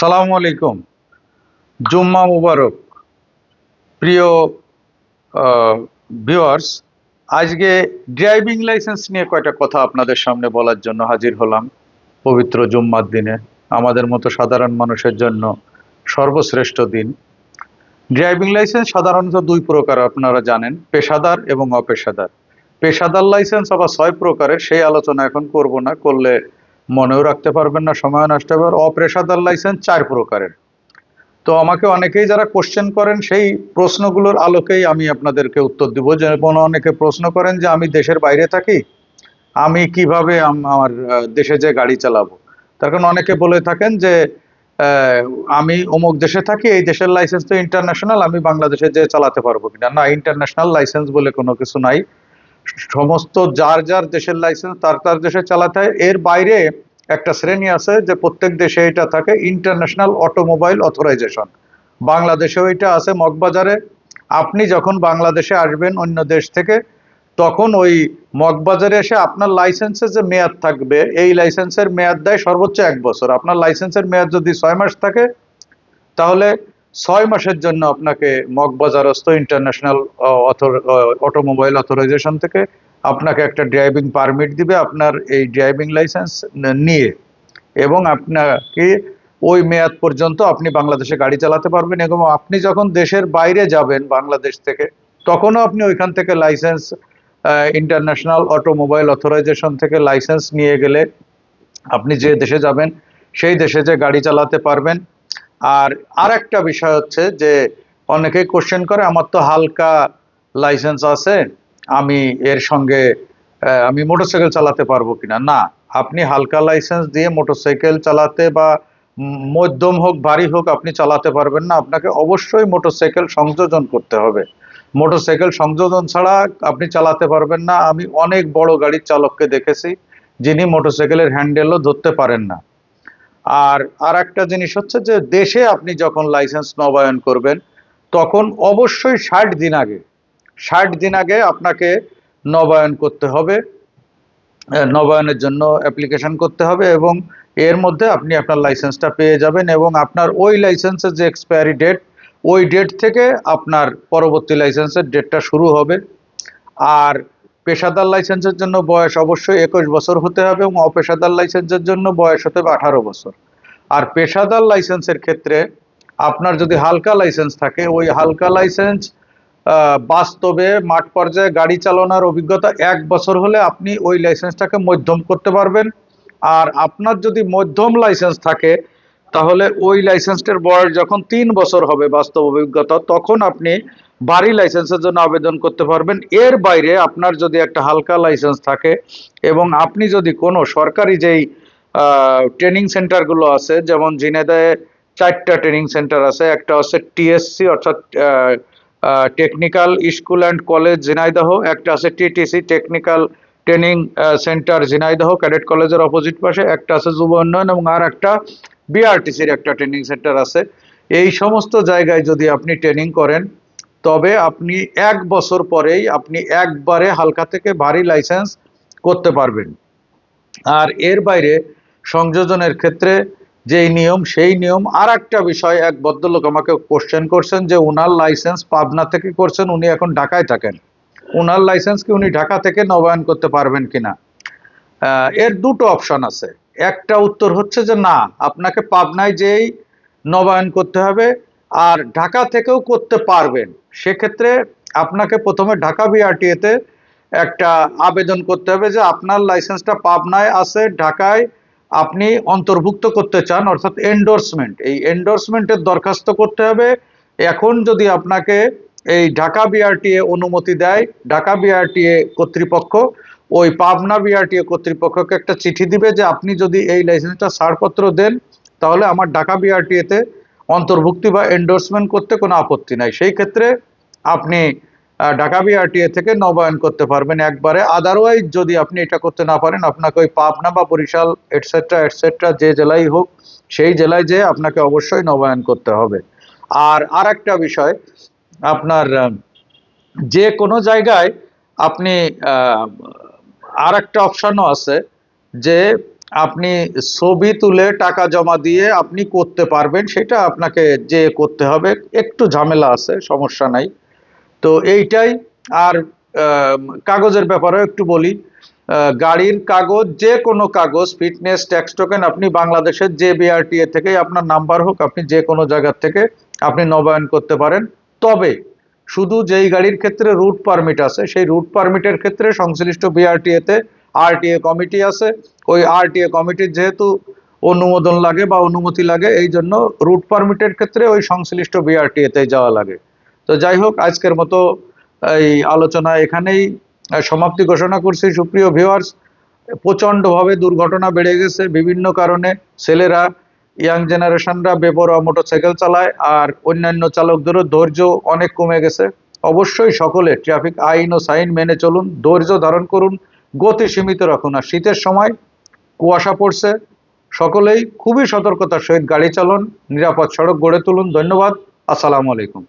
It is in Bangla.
সালাম আলাইকুম। জুম্মা মুবারক। প্রিয় ভিউয়ার্স আজকে ড্রাইভিং লাইসেন্স নিয়ে কয়টা কথা আপনাদের সামনে বলার জন্য হাজির হলাম। পবিত্র জুম্মার দিনে, আমাদের মতো সাধারণ মানুষের জন্য সর্বশ্রেষ্ঠ দিন। ড্রাইভিং লাইসেন্স সাধারণত দুই প্রকার আপনারা জানেন, পেশাদার এবং অপেশাদার। পেশাদার লাইসেন্স আবার ছয় প্রকারের, সেই আলোচনা এখন করব না, করলে মনেও রাখতে পারবেন না সময় নষ্ট হবে। অপেশাদার লাইসেন্স চার প্রকারের। তো আমাকে অনেকেই যারা কোশ্চেন করেন, সেই প্রশ্নগুলোর আলোকেই আমি আপনাদেরকে উত্তর দিব। যেমন অনেকে প্রশ্ন করেন যে, আমি দেশের বাইরে থাকি? আমি কীভাবে আমার দেশে যে গাড়ি চালাবো? তার কারণ অনেকে বলে থাকেন যে আমি অমুক দেশে থাকি, এই দেশের লাইসেন্স তো ইন্টারন্যাশনাল আমি বাংলাদেশে যে চালাতে পারব কিনা? না ইন্টারন্যাশনাল লাইসেন্স বলে কোনো কিছু নাই। সমস্ত যার যার দেশের লাইসেন্স তার তার দেশে চালাতে হয়। এর বাইরে একটা শ্রেণি আছে যে প্রত্যেক দেশে এটা থাকে ইন্টারন্যাশনাল অটোমোবাইল অথরাইজেশন বাংলাদেশেও এটা আছে মগবাজারে। আপনি যখন বাংলাদেশে আসবেন অন্য দেশ থেকে, তখন ওই মগবাজারে এসে আপনার লাইসেন্সের যে মেয়াদ থাকবে, এই লাইসেন্সের মেয়াদ দেয় সর্বোচ্চ এক বছর। আপনার লাইসেন্সের মেয়াদ যদি ছয় মাস থাকে, তাহলে ছয় মাসের জন্য আপনাকে মগবাজারস্থ ইন্টারন্যাশনাল অটোমোবাইল অথরাইজেশন থেকে আপনাকে একটা ড্রাইভিং পারমিট দিবে আপনার এই ড্রাইভিং লাইসেন্স নিয়ে। এবং আপনাকে ওই মেয়াদ পর্যন্ত আপনি বাংলাদেশে গাড়ি চালাতে পারবেন এবং আপনি যখন দেশের বাইরে যাবেন বাংলাদেশ থেকে, তখনও আপনি ওইখান থেকে লাইসেন্স ইন্টারন্যাশনাল অটোমোবাইল অথরাইজেশন থেকে লাইসেন্স নিয়ে গেলে আপনি যে দেশে যাবেন, সেই দেশে যে গাড়ি চালাতে পারবেন আর আর একটা বিষয় হচ্ছে যে অনেকেই কোশ্চেন করে, আমার তো হালকা লাইসেন্স আছে, আমি এর সঙ্গে আমি মোটরসাইকেল চালাতে পারব কিনা? না, আপনি হালকা লাইসেন্স দিয়ে মোটরসাইকেল চালাতে বা মধ্যম হোক, ভারী হোক, আপনি চালাতে পারবেন না। আপনাকে অবশ্যই মোটরসাইকেল সংযোজন করতে হবে। মোটরসাইকেল সংযোজন ছাড়া আপনি চালাতে পারবেন না। আমি অনেক বড় গাড়ির চালককে দেখেছি, যিনি মোটরসাইকেলের হ্যান্ডেলও ধরতে পারেন না। আর আর একটা জিনিস হচ্ছে যে দেশে আপনি যখন লাইসেন্স নবায়ন করবেন, তখন অবশ্যই ষাট দিন আগে, ষাট দিন আগে আপনাকে নবায়ন করতে হবে নবায়নের জন্য অ্যাপ্লিকেশন করতে হবে এবং এর মধ্যে আপনি আপনার লাইসেন্সটা পেয়ে যাবেন এবং আপনার ওই লাইসেন্সের যে এক্সপায়ারি ডেট ওই ডেট থেকে আপনার পরবর্তী লাইসেন্সের ডেটটা শুরু হবে। আর পেশাদার লাইসেন্সের জন্য বয়স অবশ্যই একুশ বছর হতে হবে এবং অপেশাদার লাইসেন্সের জন্য বয়স হতে হবে আঠারো বছর। আর পেশাদার লাইসেন্সের ক্ষেত্রে আপনার যদি হালকা লাইসেন্স থাকে, ওই হালকা লাইসেন্স বাস্তবে মাঠ পর্যায়ে গাড়ি চালানোর অভিজ্ঞতা এক বছর হলে আপনি ওই লাইসেন্সটাকে মধ্যম করতে পারবেন। আর আপনার যদি মধ্যম লাইসেন্স থাকে তাহলে ওই লাইসেন্সটার বয়স যখন তিন বছর হবে বাস্তব অভিজ্ঞতা, তখন আপনি বাড়ি লাইসেন্সের জন্য আবেদন করতে পারবেন। এর বাইরে আপনার যদি একটা হালকা লাইসেন্স থাকে এবং আপনি যদি কোনো সরকারি যেই ট্রেনিং সেন্টারগুলো আছে, যেমন ঝিনেদায় চারটা ট্রেনিং সেন্টার আছে, একটা হচ্ছে টিএসসি অর্থাৎ technical school and college Jhenaidah, একটা আছে TTC technical training centre Jhenaidah cadet কলেজের অপোজিট পাশে, একটা আছে যুব উন্নয়ন এবং আর একটা বিআরটিসির একটা ট্রেনিং সেন্টার আছে। এই সমস্ত জায়গায় যদি আপনি ট্রেনিং করেন, তবে আপনি এক বছর পরেই আপনি একবারে হালকা থেকে ভারী লাইসেন্স করতে পারবেন। আর এর বাইরে সংযোজনের ক্ষেত্রে যেই নিয়ম, সেই নিয়ম আর একটা বিষয়, এক ভদ্রলোক আমাকে কোশ্চেন করছেন যে উনার লাইসেন্স পাবনা থেকে করছেন, উনি এখন ঢাকায় থাকেন। উনার লাইসেন্স কি উনি ঢাকা থেকে নবায়ন করতে পারবেন কিনা? এর দুটো অপশন আছে। একটা উত্তর হচ্ছে যে না, আপনাকে পাবনায় যেই নবায়ন করতে হবে আর ঢাকা থেকেও করতে পারবেন। সেক্ষেত্রে আপনাকে প্রথমে ঢাকা বিআরটিএতে একটা আবেদন করতে হবে যে আপনার লাইসেন্সটা পাবনায় আছে, ঢাকায় আপনি অন্তর্ভুক্ত করতে চান, অর্থাৎ এন্ডোর্সমেন্ট এই এন্ডোর্সমেন্টের দরখাস্ত করতে হবে। এখন যদি আপনাকে এই ঢাকা বিআরটিএ অনুমতি দেয়, ঢাকা বিআরটিএ কর্তৃপক্ষ ওই পাবনা বিআরটিএ কর্তৃপক্ষকে একটা চিঠি দিবে যে আপনি যদি এই লাইসেন্সটা ছাড়পত্র দেন, তাহলে আমার ঢাকা বিআরটিএতে অন্তর্ভুক্তি বা এন্ডোর্সমেন্ট করতে কোনো আপত্তি নাই। সেই ক্ষেত্রে আপনি ঢাকা বিআরটিএ থেকে নবায়ন করতে পারবেন একবারে। আদারওয়াইজ যদি আপনি এটা করতে না পারেন, আপনাকে ওই পাবনা বা বরিশাল এটসেট্রা এটসেট্রা যে জেলায় হোক, সেই জেলায় যেয়ে আপনাকে অবশ্যই নবায়ন করতে হবে। আর আর একটা বিষয়, আপনার যে কোনো জায়গায় আপনি আর একটা অপশনও আছে যে আপনি ছবি তুলে টাকা জমা দিয়ে আপনি করতে পারবেন, সেটা আপনাকে যে করতে হবে, একটু ঝামেলা আছে, সমস্যা নাই। তো এইটাই, আর কাগজের ব্যাপারেও একটু বলি। গাড়ির কাগজ, যে কোনো কাগজ ফিটনেস ট্যাক্স টোকেন আপনি বাংলাদেশের যে বিআরটিএ থেকে আপনার নাম্বার হোক, আপনি যে কোনো জায়গার থেকে আপনি নবায়ন করতে পারেন। তবে শুধু যেই গাড়ির ক্ষেত্রে রুট পারমিট আছে, সেই রুট পারমিটের ক্ষেত্রে সংশ্লিষ্ট বিআরটিএতে আরটিএ কমিটি আছে। ওই আরটিএ কমিটির যেহেতু অনুমোদন লাগে বা অনুমতি লাগে, এই জন্য রুট পারমিটের ক্ষেত্রে ওই সংশ্লিষ্ট বিআরটিএতে যাওয়া লাগে। তো যাই হোক, আজকের মতো এই আলোচনা এখানেই সমাপ্তি ঘোষণা করছি। সুপ্রিয় ভিউয়ার্স প্রচণ্ডভাবে দুর্ঘটনা বেড়ে গেছে বিভিন্ন কারণে। ছেলেরা ইয়াং জেনারেশনরা বেপরোয়া মোটরসাইকেল চালায় আর অন্যান্য চালকদেরও ধৈর্য অনেক কমে গেছে। অবশ্যই সকলে ট্রাফিক আইন ও সাইন মেনে চলুন, ধৈর্য ধারণ করুন, গতি সীমিত রাখুন। আর শীতের সময় কুয়াশা পড়ছে, সকলেই খুবই সতর্কতার সহিত গাড়ি চালন, নিরাপদ সড়ক গড়ে তুলুন। ধন্যবাদ, আসসালামু আলাইকুম।